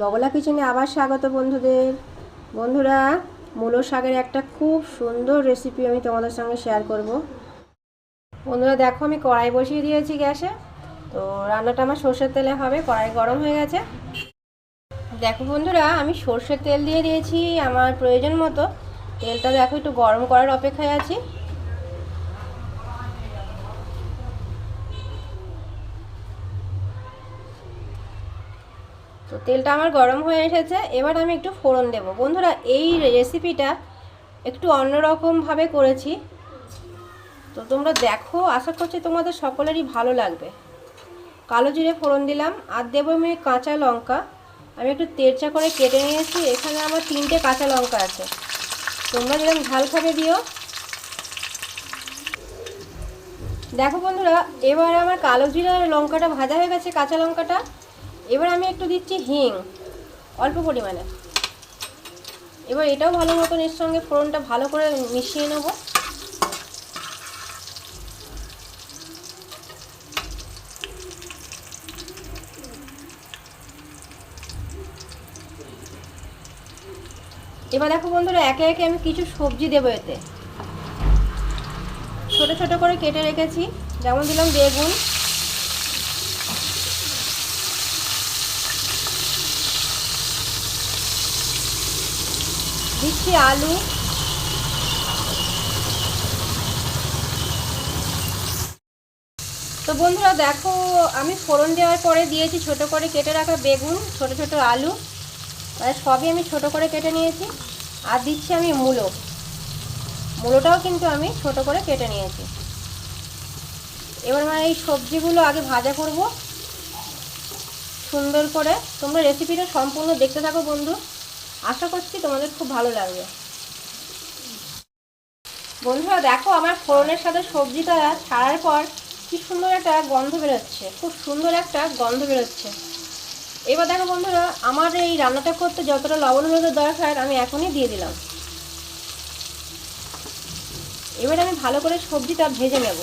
বগলা কিচেনে আবার স্বাগত বন্ধুদের। বন্ধুরা, মূলো শাকের একটা খুব সুন্দর রেসিপি আমি তোমাদের সঙ্গে শেয়ার করব। বন্ধুরা, দেখো আমি কড়াই বসিয়ে দিয়েছি গ্যাসে। তো রান্নাটা আমার সর্ষের তেলে হবে, কড়াই গরম হয়ে গেছে। দেখো বন্ধুরা, আমি সর্ষের তেল দিয়ে দিয়েছি আমার প্রয়োজন মতো। তেলটা দেখো একটু গরম করার অপেক্ষায় আছি। তো তেলটা আমার গরম হয়ে এসেছে। এবার আমি একটু ফোড়ন দেব। বন্ধুরা, এই রেসিপিটা একটু অন্যরকমভাবে করেছি। তো তোমরা দেখো, আশা করছি তোমাদের সকলেরই ভালো লাগবে। কালো জিরে ফোড়ন দিলাম, আর দেবো আমি কাঁচা লঙ্কা। আমি একটু তেরচা করে কেটে নিয়েছি, এখানে আমার তিনটে কাঁচা লঙ্কা আছে। তোমরা যেরকম ঝাল খাবে দিও। দেখো বন্ধুরা, এবার আমার কালো জিরা লঙ্কাটা ভাজা হয়ে গেছে, কাঁচা লঙ্কাটা। এবার আমি একটু দিচ্ছি হিং, অল্প পরিমাণে। এবার এটাও ভালো মতন এর সঙ্গে ফোড়নটা ভালো করে মিশিয়ে নেব। এবার দেখো বন্ধুরা, একে একে আমি কিছু সবজি দেবো এতে। ছোট ছোট করে কেটে রেখেছি, যেমন দিলাম বেগুন দিচ্ছি আলু। তো বন্ধুরা দেখো, আমি ফোড়ন দেওয়ার পরে দিয়েছি ছোট করে কেটে রাখা বেগুন, ছোট ছোট আলু। সবই আমি ছোট করে কেটে নিয়েছি। আর দিচ্ছি আমি মূলো। মূলোটাও কিন্তু আমি ছোট করে কেটে নিয়েছি। এবার মানে এই সবজিগুলো আগে ভাজা করব। সুন্দর করে। তোমরা রেসিপিটা সম্পূর্ণ দেখতে থাকো বন্ধু। আশা করছি তোমাদের খুব ভালো লাগবে। বন্ধুরা, দেখো আমার ফোড়নের সাথে সবজিটা ছাড়ার পর কি সুন্দর একটা গন্ধ বেরোচ্ছে, খুব সুন্দর একটা গন্ধ বেরোচ্ছে। এবার দেখো বন্ধুরা, আমার এই রান্নাটা করতে যতটা লবণ হলুদের দরকার, আমি এখনই দিয়ে দিলাম। এবার আমি ভালো করে সবজিটা ভেজে নেব।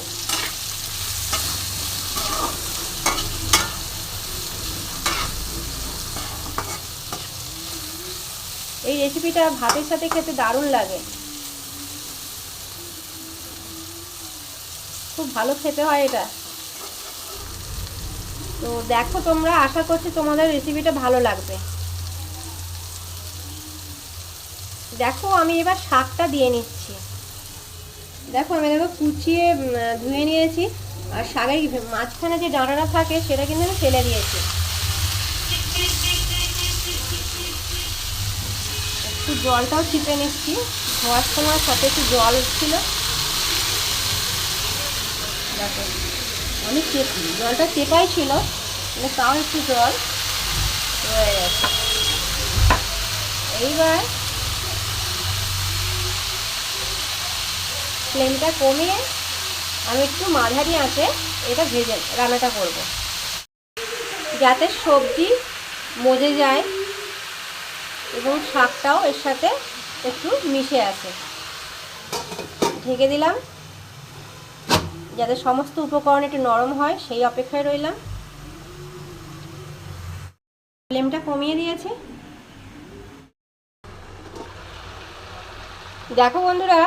এই রেসিপিটা ভাতের সাথে খেতে দারুণ লাগে। খুব ভালো খেতে হয় এটা। তো দেখো তোমরা, আশা করছি তোমাদের রেসিপিটা ভালো লাগবে। দেখো আমি এবার শাকটা দিয়ে নিচ্ছি। দেখো আমি দেখো কুচিয়ে ধুয়ে নিয়েছি। আর শাকের মাঝখানে যে ডাঁটাটা থাকে, সেটা কিন্তু আমি ফেলে দিয়েছি। একটু জলটাও চিপে নিচ্ছি। ধোয়ার সময় সাথে একটু জল ছিল। দেখো আমি চেপি জলটা চেপাই ছিল তাও একটু জল রয়ে গেছে। এইবার ফ্লেমটা কমিয়ে আমি একটু মাঝারি আঁচে এটা ভেজে রান্নাটা করব। যাতে সবজি মজে যায়। এবং শাকটাও এর সাথে একটু মিশে আছে। ঢেকে দিলাম। যাতে সমস্ত উপকরণ একটু নরম হয়, সেই অপেক্ষায় রইলাম। ফ্লেমটা কমিয়ে দিয়েছি। দেখো বন্ধুরা,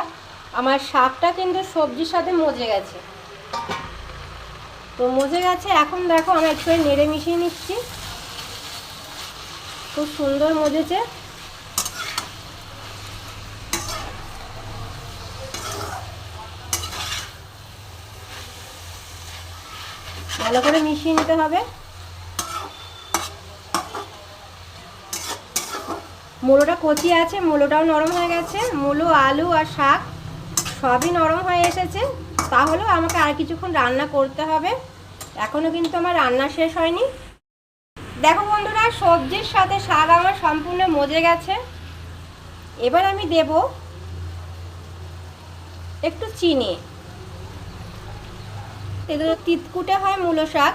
আমার শাকটা কিন্তু সবজির সাথে মজে গেছে। তো মজে গেছে, এখন দেখো, আমি একটু নেড়ে মিশিয়ে নিচ্ছি। খুব সুন্দর মজেছে। ভালো করে মিশিয়ে নিতে হবে। মূলোটা কচি আছে, মূলোটাও নরম হয়ে গেছে। মূলো, আলু আর শাক সবই নরম হয়ে এসেছে। তাহলেও আমাকে আর কিছুক্ষণ রান্না করতে হবে। এখনও কিন্তু আমার রান্না শেষ হয়নি। দেখো বন্ধুরা, সবজির সাথে শাক আমার সম্পূর্ণ মজে গেছে। এবার আমি দেব একটু চিনি। এগুলো তিতকুটে হয় মূলো শাক,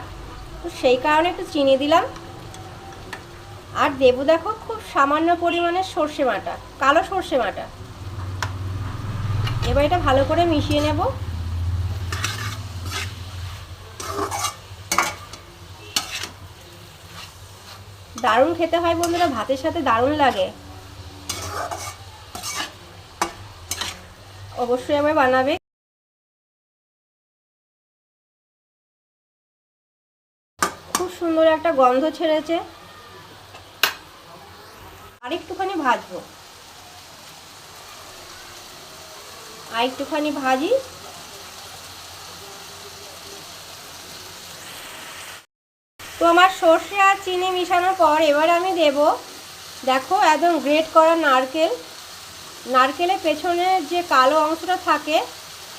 তো সেই কারণে একটু চিনি দিলাম। আর দেবো দেখো খুব সামান্য পরিমাণে সর্ষে বাটা, কালো সর্ষে বাটা। এবার এটা ভালো করে মিশিয়ে নেব। দারুণ খেতে হয় বন্ধুরা, ভাতের সাথে দারুণ লাগে। অবশ্যই আমার বানাবে। খুব সুন্দর একটা গন্ধ ছেড়েছে। আর একটুখানি ভাজবো। আর একটুখানি ভাজি। তো আমার সর্ষে আর চিনি মিশানোর পর এবার আমি দেব, দেখো একদম গ্রেট করা নারকেল। নারকেলের পেছনের যে কালো অংশটা থাকে,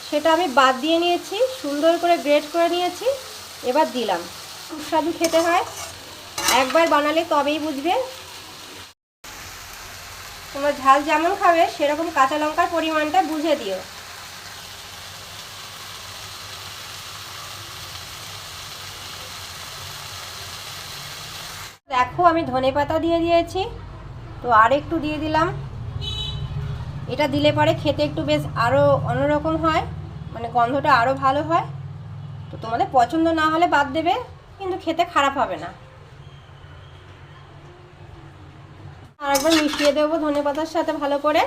সেটা আমি বাদ দিয়ে নিয়েছি, সুন্দর করে গ্রেট করে নিয়েছি, এবার দিলাম। সুস্বাদু খেতে হয়, একবার বানালে তবেই বুঝবে। তোমরা ঝাল যেমন খাবে, সেরকম কাঁচা লঙ্কার পরিমাণটা বুঝে দিও। দেখো, আমি ধনে পাতা দিয়ে দিয়েছি। তো আর একটু দিয়ে দিলাম। এটা দিলে পরে খেতে একটু বেশ আরও অন্যরকম হয় মানে গন্ধটা আরও ভালো হয়। তো তোমাদের পছন্দ না হলে বাদ দেবে, কিন্তু খেতে খারাপ হবে না। আর একবার মিশিয়ে দেবো ধনে পাতার সাথে ভালো করে।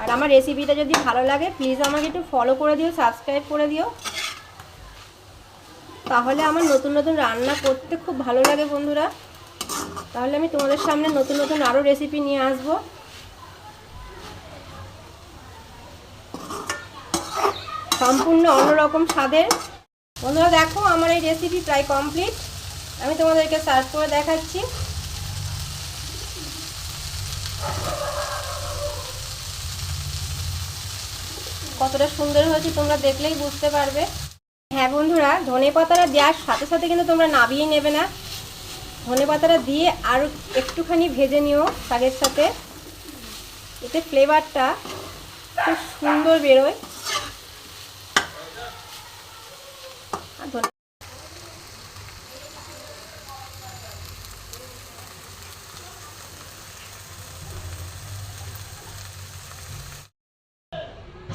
আর আমার রেসিপিটা যদি ভালো লাগে প্লিজ আমাকে একটু ফলো করে দিও সাবস্ক্রাইব করে দিও। তাহলে আমার নতুন নতুন রান্না করতে খুব ভালো লাগে বন্ধুরা। তাহলে আমি তোমাদের সামনে নতুন নতুন আরও রেসিপি নিয়ে আসব। সম্পূর্ণ অন্যরকম স্বাদের। বন্ধুরা, দেখো আমার এই রেসিপি প্রায় কমপ্লিট আমি তোমাদেরকে সার্চ করে দেখাচ্ছি। কতটা সুন্দর হয়েছে, তোমরা দেখলেই বুঝতে পারবে। হ্যাঁ বন্ধুরা, ধনে পাতাটা দেওয়ার সাথে সাথে কিন্তু তোমরা নাবিয়ে নেবে না। ধনে পাতাটা দিয়ে আর একটুখানি ভেজে নিও শাকের সাথে। এতে ফ্লেভারটা খুব সুন্দর বেরোয় আর ধনে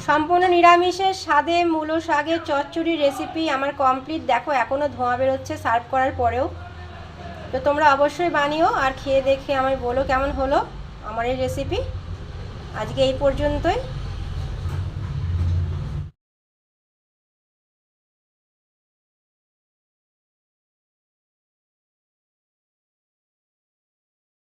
সম্পূর্ণ নিরামিষের স্বাদে, মূলো শাকের চচ্চড়ি রেসিপি আমার কমপ্লিট দেখো এখনও ধোঁয়া বেরোচ্ছে সার্ভ করার পরেও। তো তোমরা অবশ্যই বানিও আর খেয়ে দেখে আমায় বলো কেমন হলো আমার এই রেসিপি আজকে এই পর্যন্তই।